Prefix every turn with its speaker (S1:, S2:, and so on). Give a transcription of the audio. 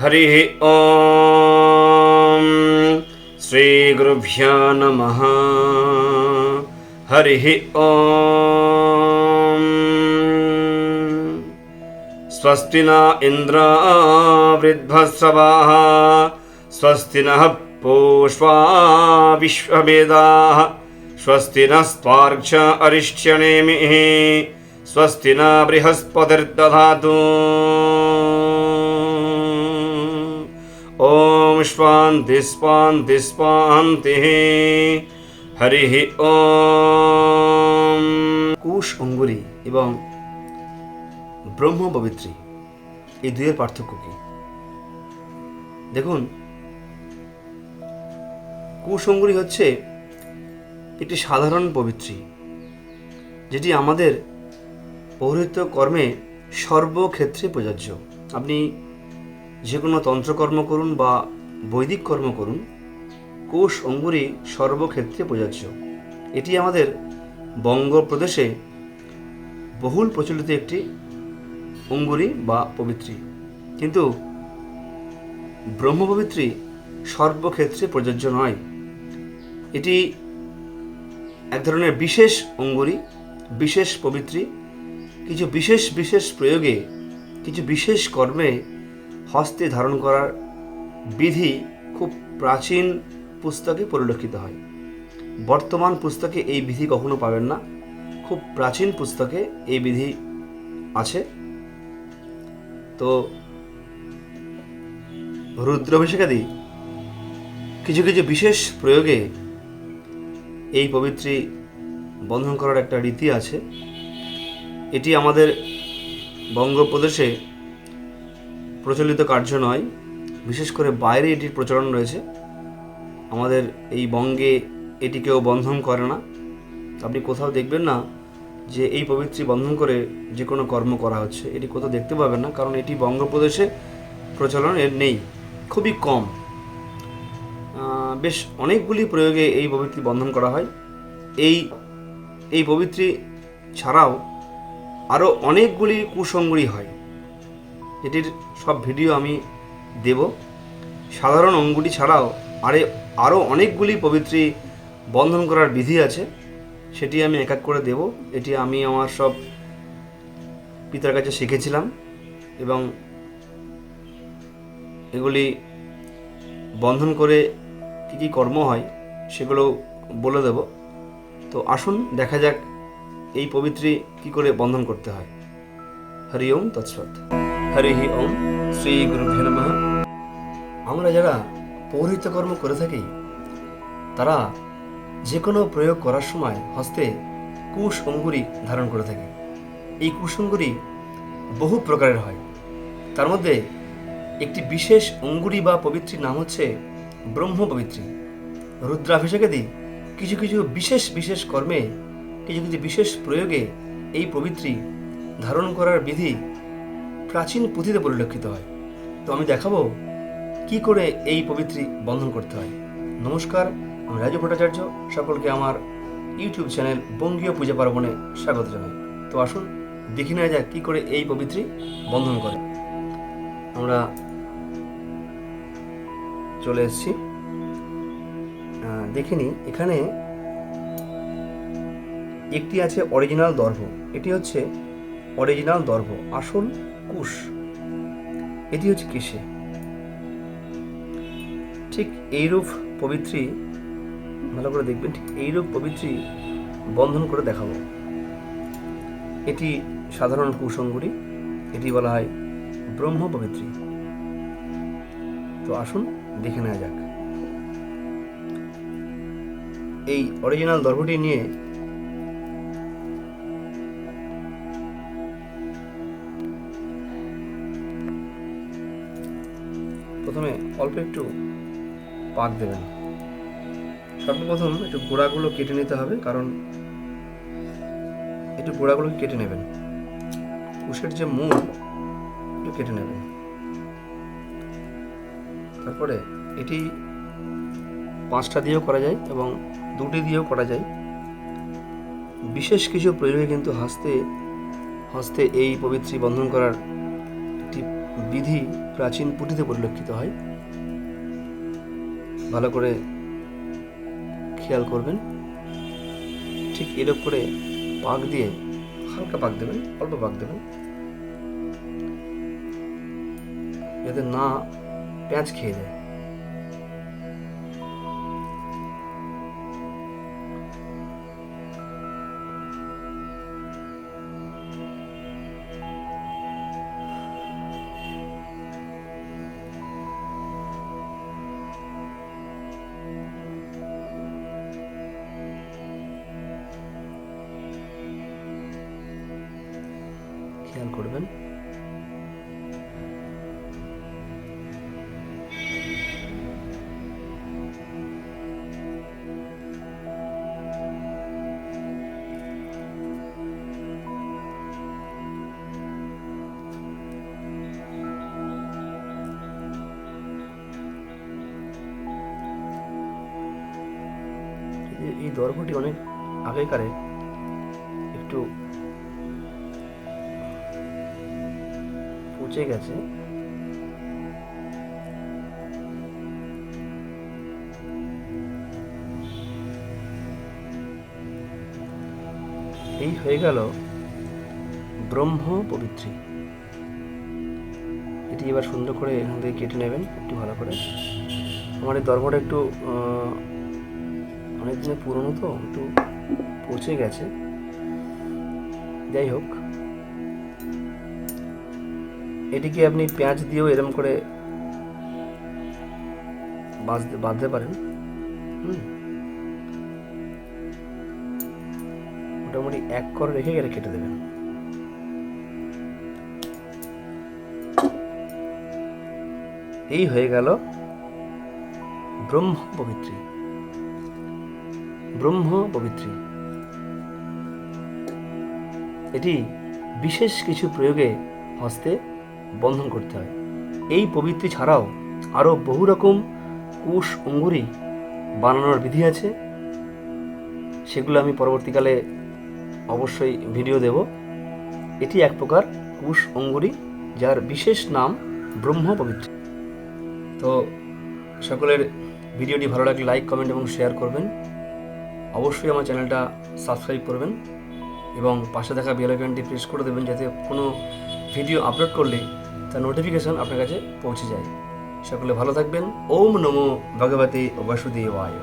S1: हरिः ॐ श्रीगुरुभ्यो नमः। हरिः ॐ स्वस्ति न इन्द्रा वृद्धस्रवाः स्वस्ति नः पूष्वा विश्ववेदाः स्वस्ति नः स्पार्क्ष अरिष्यणेमिः। स्वस्ति न बृहस्पतिर्दधातु। ॐ स्वान्ति स्वान्ति स्वान्तिः হরিঃ ওম কুশ অঙ্গুরি এবং ব্রহ্ম পবিত্রী এই দুইয়ের পার্থক্য কি দেখুন কুশ অঙ্গুরি হচ্ছে একটি সাধারণ পবিত্রী যেটি আমাদের পৌরহিত্য কর্মে সর্বক্ষেত্রে প্রযোজ্য আপনি যে কোনো তন্ত্রকর্ম করুন বা বৈদিক কর্ম করুন, কোষ অঙ্গুরি সর্বক্ষেত্রে প্রযোজ্য। এটি আমাদের বঙ্গপ্রদেশে বহুল প্রচলিত একটি অঙ্গুরি বা পবিত্রী। কিন্তু ব্রহ্মপবিত্রী সর্বক্ষেত্রে প্রযোজ্য নয়। এটি এক ধরনের বিশেষ অঙ্গুরি, বিশেষ পবিত্রী, কিছু বিশেষ বিশেষ প্রয়োগে, কিছু বিশেষ কর্মে হস্তে ধারণ করার বিধি খুব প্রাচীন পুস্তকে পরিলক্ষিত হয়। বর্তমান পুস্তকে এই বিধি কখনো পাবেন না। খুব প্রাচীন পুস্তকে এই বিধি আছে। তো রুদ্রাভিষেকাদি কিছু কিছু বিশেষ প্রয়োগে এই পবিত্রী বন্ধন করার একটা রীতি আছে। এটি আমাদের বঙ্গপ্রদেশে প্রচলিত কার্য নয়। বিশেষ করে বাইরে এটির প্রচলন রয়েছে। আমাদের এই বঙ্গে এটি কেউ বন্ধন করে না। আপনি কোথাও দেখবেন না যে এই পবিত্রী বন্ধন করে যে কোনো কর্ম করা হচ্ছে। এটি কোথাও দেখতে পাবেন না, কারণ এটি বঙ্গপ্রদেশে প্রচলন এর নেই। খুবই কম। বেশ অনেকগুলি প্রয়োগে এই পবিত্রী বন্ধন করা হয়। এই এই পবিত্রী ছাড়াও আরও অনেকগুলি কুসঙ্গরি হয়। এটির সব ভিডিও আমি দেব। সাধারণ অঙ্গুটি ছাড়াও আরে আরও অনেকগুলি পবিত্রী বন্ধন করার বিধি আছে। সেটি আমি এক এক করে দেব। এটি আমি আমার সব পিতার কাছে শিখেছিলাম এবং এগুলি বন্ধন করে কী কী কর্ম হয় সেগুলো বলে দেব। তো আসুন দেখা যাক এই পবিত্রী কি করে বন্ধন করতে হয়। হরি ওম তৎসৎ। হরি ওম শ্রী গুরুভ্য নমঃ আমরা যারা পৌরহিত্য কর্ম করে থাকি, তারা যে কোনো প্রয়োগ করার সময় হস্তে কুশ অঙ্গুরি ধারণ করে থাকি। এই কুশ অঙ্গুরি বহু প্রকারের হয়। তার মধ্যে একটি বিশেষ অঙ্গুরি বা পবিত্রীর নাম হচ্ছে ব্রহ্ম পবিত্রী রুদ্রাভিষেকাদি কিছু কিছু বিশেষ বিশেষ কর্মে, কিছু কিছু বিশেষ প্রয়োগে এই পবিত্রী ধারণ করার বিধি প্রাচীন পুঁথিতে পরিলক্ষিত হয়। তো আমি দেখাবো কি করে এই পবিত্রী বন্ধন করতে হয়। নমস্কার আমি রাজু ভট্টাচার্য। সকলকে আমার ইউটিউব চ্যানেল বঙ্গীয় পূজা পার্বণে স্বাগত জানাই। তো আসুন দেখে নেওয়া যাক কি করে এই পবিত্রী বন্ধন করে। আমরা চলে এসেছি। আহ, দেখে এখানে একটি আছে অরিজিনাল দর্ভ। এটি হচ্ছে অরিজিনাল দর্ভ, আসল কুশ। এটি হচ্ছে কেশে ঠিক এইরূপ পবিত্রী, ভালো করে দেখবেন, ঠিক এইরূপ পবিত্রী বন্ধন করে দেখাবো। এটি সাধারণ কুসঙ্গুরি এটি বলা হয় ব্রহ্ম পবিত্রী। তো আসুন দেখে নেওয়া যাক। এই অরিজিনাল দর্ভটি নিয়ে প্রথমে অল্প একটু পাক দেবেন। সর্বপ্রথম একটু গোড়াগুলো কেটে নিতে হবে, কারণ একটু গোড়াগুলো কেটে নেবেন। কুশের যে মূল একটু কেটে নেবেন। তারপরে এটি পাঁচটা দিয়েও করা যায় এবং দুটি দিয়েও করা যায়। বিশেষ কিছু প্রয়োগে কিন্তু হাসতে, হস্তে এই পবিত্রী বন্ধন করার বিধি প্রাচীন পুঁথিতে পরিলক্ষিত হয়। ভালো করে খেয়াল করবেন। ঠিক এরকম করে পাক দিয়ে হালকা পাক দেবেন, অল্প পাক দেবেন। যাতে না পেঁয়াজ খেয়ে যায়। খেয়াল করবেন। এই- দর্পটি অনেক আগেকারে একটু পচে গেছে। এই হয়ে গেল ব্রহ্ম পবিত্রী। এটি এবার সুন্দর করে এখান থেকে কেটে নেবেন, একটু ভালো করে। আমার এই দরবারটা একটু অনেক দিনের পুরনো তো, একটু পচে গেছে। যাই হোক এটিকে আপনি পেঁয়াজ দিয়েও এরম করে বাঁধতে পারেন। হুম। মোটামুটি এক কর রেখে গেলে কেটে দেবেন। এই হয়ে গেল ব্রহ্ম পবিত্রী। ব্রহ্ম পবিত্রী। এটি বিশেষ কিছু প্রয়োগে হস্তে বন্ধন করতে হয়। এই প্রবৃত্তি ছাড়াও আরও বহু রকম কুশ অঙ্গুরি বানানোর বিধি আছে। সেগুলো আমি পরবর্তীকালে অবশ্যই ভিডিও দেব। এটি এক প্রকার কুশ অঙ্গুরি যার বিশেষ নাম ব্রহ্ম পবিত্র। তো সকলের ভিডিওটি ভালো লাগলে লাইক কমেন্ট এবং শেয়ার করবেন। অবশ্যই আমার চ্যানেলটা সাবস্ক্রাইব করবেন এবং পাশে থাকা বেল আইকনটি প্রেস করে দেবেন যাতে কোনো ভিডিও আপলোড করলে তার নোটিফিকেশন আপনার কাছে পৌঁছে যায়। সকলে ভালো থাকবেন। ওম নমো ভগবতী বাসুদেবায়।